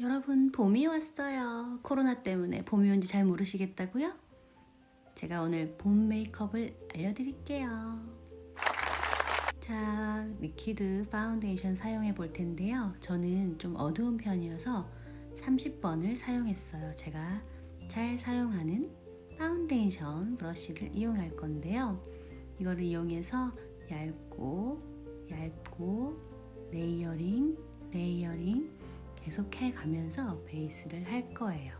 여러분, 봄이 왔어요. 코로나 때문에 봄이 온지 잘 모르시겠다고요? 제가 오늘 봄 메이크업을 알려드릴게요. 자, 리퀴드 파운데이션 사용해 볼 텐데요. 저는 좀 어두운 편이어서 30번을 사용했어요. 제가 잘 사용하는 파운데이션 브러쉬를 이용할 건데요. 이거를 이용해서 얇고 얇고 레이어링 레이어링 계속 해 가면서 베이스를 할 거예요.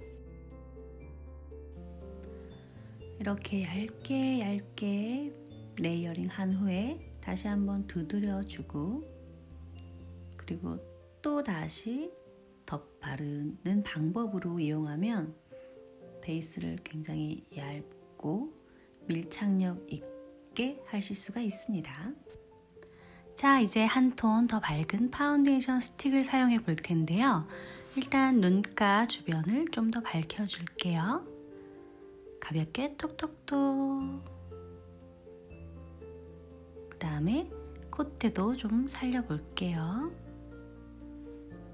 이렇게 얇게 얇게 레이어링 한 후에 다시 한번 두드려 주고 그리고 또 다시 덧 바르는 방법으로 이용하면 베이스를 굉장히 얇고 밀착력 있게 하실 수가 있습니다. 자, 이제 한 톤 더 밝은 파운데이션 스틱을 사용해 볼 텐데요. 일단 눈가 주변을 좀 더 밝혀 줄게요. 가볍게 톡톡톡. 그 다음에 콧대도 좀 살려볼게요.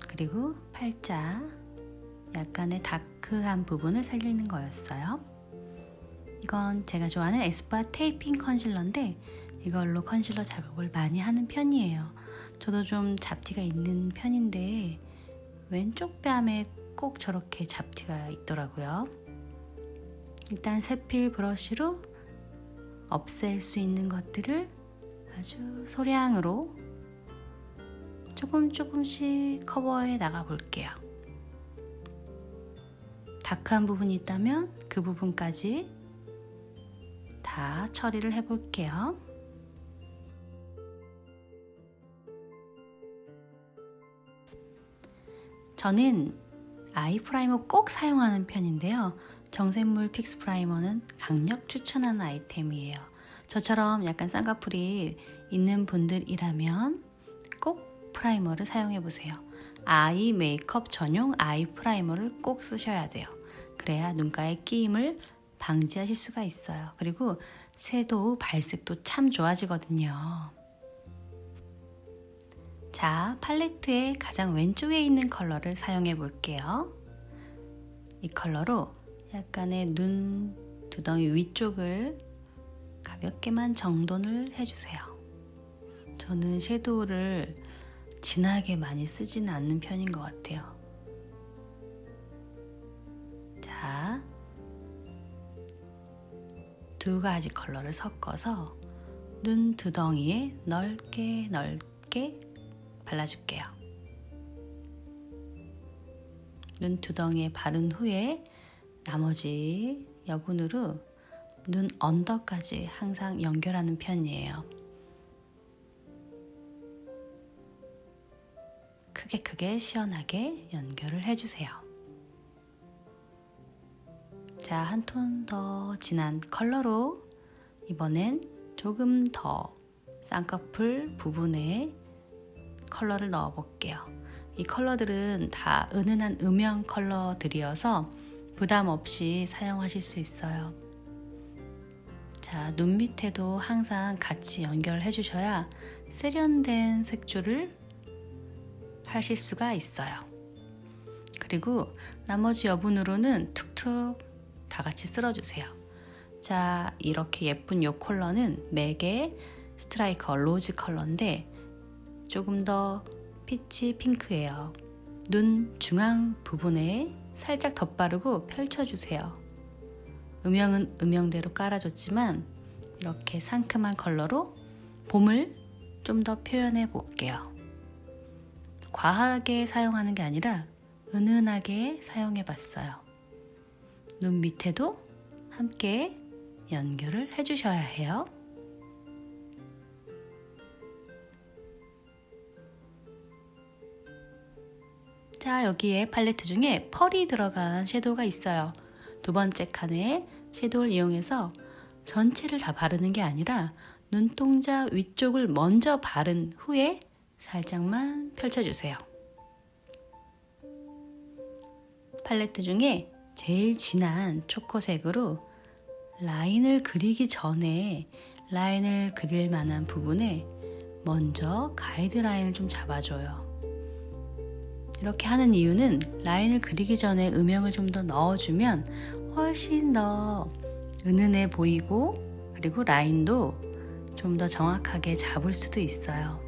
그리고 팔자, 약간의 다크한 부분을 살리는 거였어요. 이건 제가 좋아하는 에스쁘아 테이핑 컨실러인데 이걸로 컨실러 작업을 많이 하는 편이에요. 저도 좀 잡티가 있는 편인데 왼쪽 뺨에 꼭 저렇게 잡티가 있더라고요. 일단 세필 브러쉬로 없앨 수 있는 것들을 아주 소량으로 조금 조금씩 커버해 나가 볼게요. 다크한 부분이 있다면 그 부분까지 다 처리를 해 볼게요. 저는 아이 프라이머 꼭 사용하는 편인데요. 정샘물 픽스 프라이머는 강력 추천하는 아이템이에요. 저처럼 약간 쌍꺼풀이 있는 분들이라면 꼭 프라이머를 사용해 보세요. 아이 메이크업 전용 아이 프라이머를 꼭 쓰셔야 돼요. 그래야 눈가의 끼임을 방지하실 수가 있어요. 그리고 섀도우 발색도 참 좋아지거든요. 자, 팔레트의 가장 왼쪽에 있는 컬러를 사용해 볼게요. 이 컬러로 약간의 눈 두덩이 위쪽을 가볍게만 정돈을 해주세요. 저는 섀도우를 진하게 많이 쓰지는 않는 편인 것 같아요. 자, 두 가지 컬러를 섞어서 눈 두덩이에 넓게 넓게 발라줄게요. 눈 두덩이에 바른 후에 나머지 여분으로 눈 언더까지 항상 연결하는 편이에요. 크게 크게 시원하게 연결을 해주세요. 자, 한 톤 더 진한 컬러로 이번엔 조금 더 쌍꺼풀 부분에 컬러를 넣어 볼게요. 이 컬러들은 다 은은한 음영 컬러들이어서 부담 없이 사용하실 수 있어요. 자, 눈 밑에도 항상 같이 연결해 주셔야 세련된 색조를 하실 수가 있어요. 그리고 나머지 여분으로는 툭툭 다 같이 쓸어주세요. 자, 이렇게 예쁜 이 컬러는 맥의 스트라이커 로즈 컬러인데 조금 더 피치 핑크예요. 눈 중앙 부분에 살짝 덧바르고 펼쳐주세요. 음영은 음영대로 깔아줬지만 이렇게 상큼한 컬러로 봄을 좀 더 표현해 볼게요. 과하게 사용하는 게 아니라 은은하게 사용해 봤어요. 눈 밑에도 함께 연결을 해주셔야 해요. 자, 여기에 팔레트 중에 펄이 들어간 섀도우가 있어요. 두 번째 칸에 섀도우를 이용해서 전체를 다 바르는 게 아니라 눈동자 위쪽을 먼저 바른 후에 살짝만 펼쳐주세요. 팔레트 중에 제일 진한 초코색으로 라인을 그리기 전에 라인을 그릴 만한 부분에 먼저 가이드라인을 좀 잡아줘요. 이렇게 하는 이유는 라인을 그리기 전에 음영을 좀 더 넣어주면 훨씬 더 은은해 보이고 그리고 라인도 좀 더 정확하게 잡을 수도 있어요.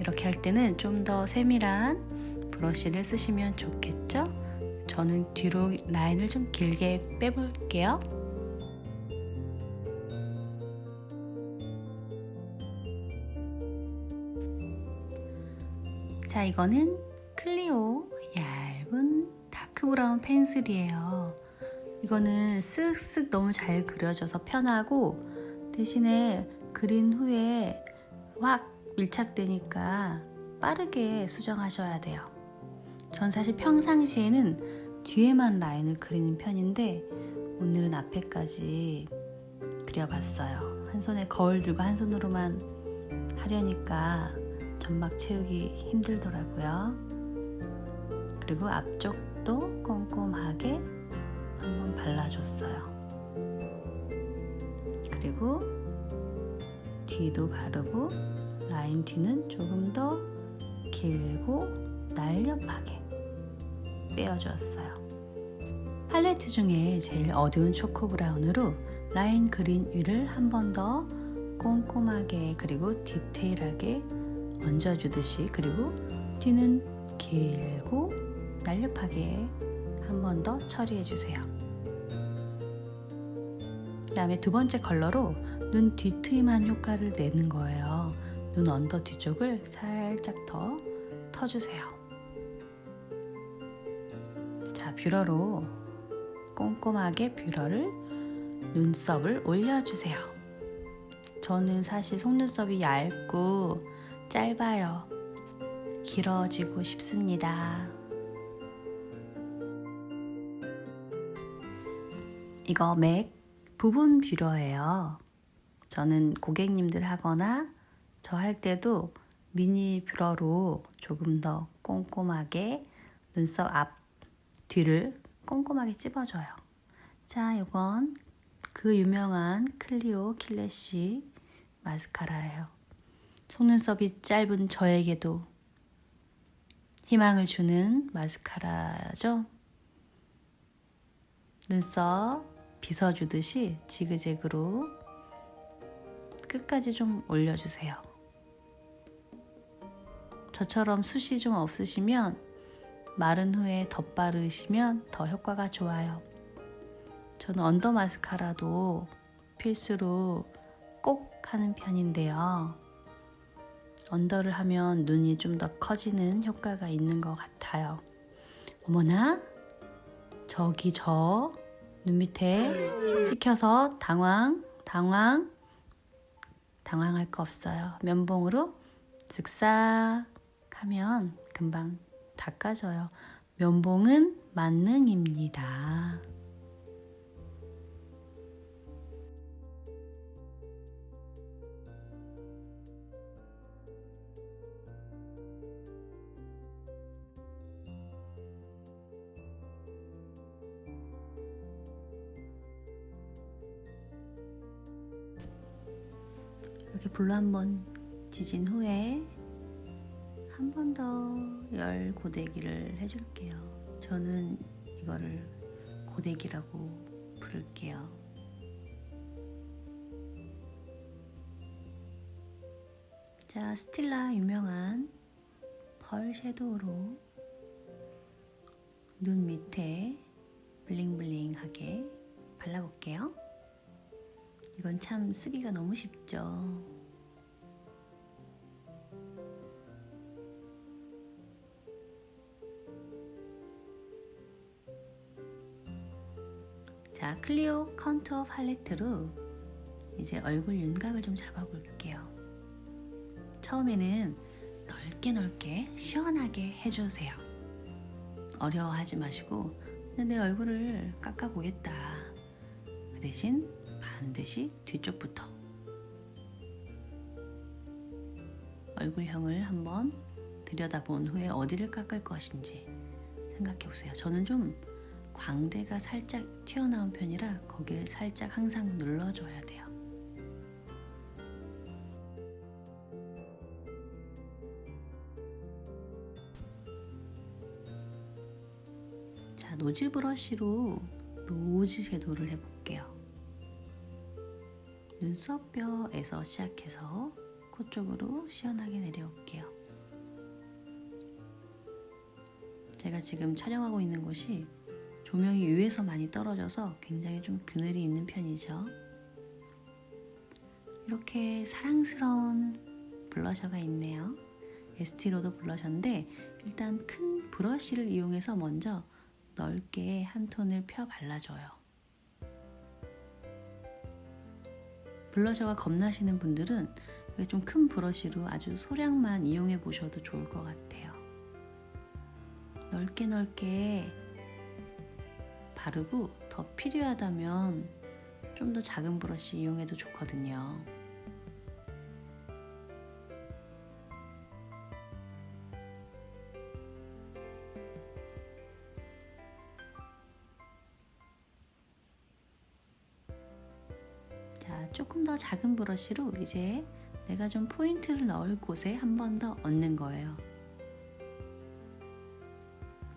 이렇게 할 때는 좀 더 세밀한 브러쉬를 쓰시면 좋겠죠? 저는 뒤로 라인을 좀 길게 빼볼게요. 자, 이거는 클리오 얇은 다크 브라운 펜슬이에요. 이거는 쓱쓱 너무 잘 그려져서 편하고 대신에 그린 후에 확 밀착되니까 빠르게 수정하셔야 돼요. 전 사실 평상시에는 뒤에만 라인을 그리는 편인데 오늘은 앞에까지 그려봤어요. 한 손에 거울 들고 한 손으로만 하려니까 점막 채우기 힘들더라고요. 그리고 앞쪽도 꼼꼼하게 한번 발라줬어요. 그리고 뒤도 바르고 라인 뒤는 조금 더 길고 날렵하게 빼어주었어요. 팔레트 중에 제일 어두운 초코 브라운으로 라인 그린 위를 한 번 더 꼼꼼하게 그리고 디테일하게 얹어주듯이 그리고 뒤는 길고 날렵하게 한 번 더 처리해 주세요. 그 다음에 두 번째 컬러로 눈 뒤트임한 효과를 내는 거예요. 눈 언더 뒤쪽을 살짝 더 터주세요. 자, 뷰러로 꼼꼼하게 뷰러를 눈썹을 올려주세요. 저는 사실 속눈썹이 얇고 짧아요. 길어지고 싶습니다. 이거 맥 부분 뷰러예요. 저는 고객님들 하거나 저 할 때도 미니 뷰러로 조금 더 꼼꼼하게 눈썹 앞 뒤를 꼼꼼하게 찝어줘요. 자, 이건 그 유명한 클리오 킬래시 마스카라예요. 속눈썹이 짧은 저에게도 희망을 주는 마스카라죠. 눈썹 빗어주듯이 지그재그로 끝까지 좀 올려주세요. 저처럼 숱이 좀 없으시면 마른 후에 덧바르시면 더 효과가 좋아요. 저는 언더 마스카라도 필수로 꼭 하는 편인데요. 언더를 하면 눈이 좀 더 커지는 효과가 있는 것 같아요. 어머나, 저기 저 눈 밑에 찍혀서 당황, 당황, 당황할 거 없어요. 면봉으로 쓱싹 하면 금방 닦아져요. 면봉은 만능입니다. 이렇게 불로 한번 지진 후에 한 번 더 열 고데기를 해줄게요. 저는 이거를 고데기라고 부를게요. 자, 스틸라 유명한 펄 섀도우로 눈 밑에 블링블링하게 발라볼게요. 이건 참 쓰기가 너무 쉽죠. 자, 클리오 컨투어 팔레트로 이제 얼굴 윤곽을 좀 잡아볼게요. 처음에는 넓게 넓게 시원하게 해주세요. 어려워하지 마시고 내 얼굴을 깎아보겠다. 그 대신 반드시 뒤쪽부터 얼굴형을 한번 들여다본 후에 어디를 깎을 것인지 생각해 보세요. 저는 좀 광대가 살짝 튀어나온 편이라 거기를 살짝 항상 눌러줘야 돼요. 자, 노즈 브러쉬로 노즈 섀도우를 해볼게요. 눈썹뼈에서 시작해서 코 쪽으로 시원하게 내려올게요. 제가 지금 촬영하고 있는 곳이 조명이 위에서 많이 떨어져서 굉장히 좀 그늘이 있는 편이죠. 이렇게 사랑스러운 블러셔가 있네요. 에스티로더 블러셔인데 일단 큰 브러쉬를 이용해서 먼저 넓게 한 톤을 펴 발라줘요. 블러셔가 겁나시는 분들은 좀 큰 브러쉬로 아주 소량만 이용해 보셔도 좋을 것 같아요. 넓게 넓게 바르고 더 필요하다면 좀 더 작은 브러쉬 이용해도 좋거든요. 조금 더 작은 브러쉬로 이제 내가 좀 포인트를 넣을 곳에 한 번 더 얹는 거예요.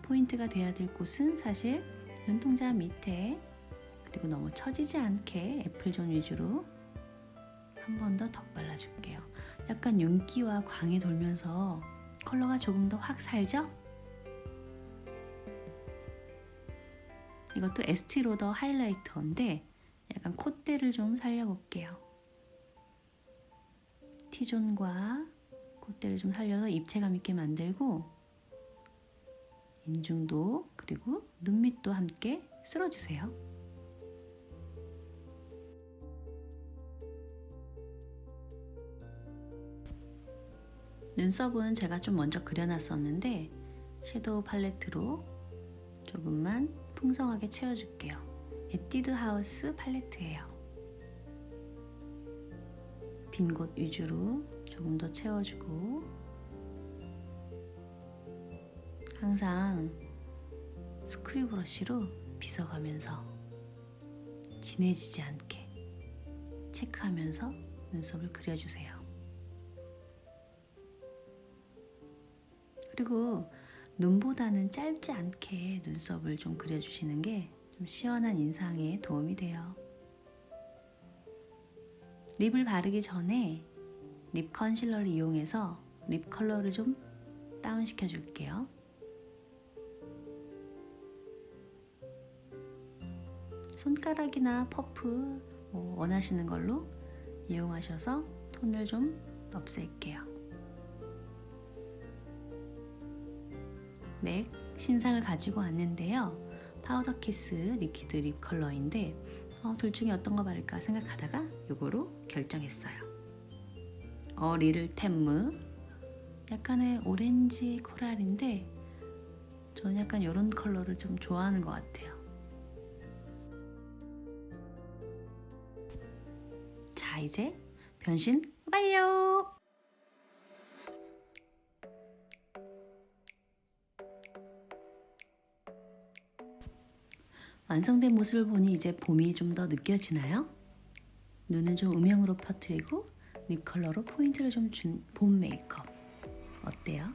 포인트가 돼야 될 곳은 사실 눈동자 밑에 그리고 너무 처지지 않게 애플존 위주로 한 번 더 덧 발라줄게요. 약간 윤기와 광이 돌면서 컬러가 조금 더 확 살죠? 이것도 에스티로더 하이라이터인데 약간 콧대를 좀 살려볼게요. T존과 콧대를 좀 살려서 입체감 있게 만들고 인중도 그리고 눈밑도 함께 쓸어주세요. 눈썹은 제가 좀 먼저 그려놨었는데 섀도우 팔레트로 조금만 풍성하게 채워줄게요. 에뛰드 하우스 팔레트예요. 빈 곳 위주로 조금 더 채워주고 항상 스크류 브러쉬로 빗어가면서 진해지지 않게 체크하면서 눈썹을 그려주세요. 그리고 눈보다는 짧지 않게 눈썹을 좀 그려주시는 게 좀 시원한 인상에 도움이 돼요. 립을 바르기 전에 립 컨실러를 이용해서 립 컬러를 좀 다운시켜 줄게요. 손가락이나 퍼프 뭐 원하시는 걸로 이용하셔서 톤을 좀 없앨게요. 맥 신상을 가지고 왔는데요. 파우더 키스 리퀴드 립 컬러인데 어, 둘 중에 어떤 거 바를까 생각하다가 이거로 결정했어요. 어 리를 템무 약간의 오렌지 코랄인데 저는 약간 이런 컬러를 좀 좋아하는 것 같아요. 자 이제 변신 완료! 완성된 모습을 보니 이제 봄이 좀 더 느껴지나요? 눈은 좀 음영으로 퍼뜨리고 립 컬러로 포인트를 좀 준 봄 메이크업 어때요?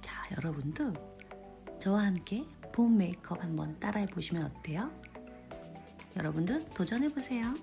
자, 여러분도 저와 함께 봄 메이크업 한번 따라해 보시면 어때요? 여러분도 도전해 보세요.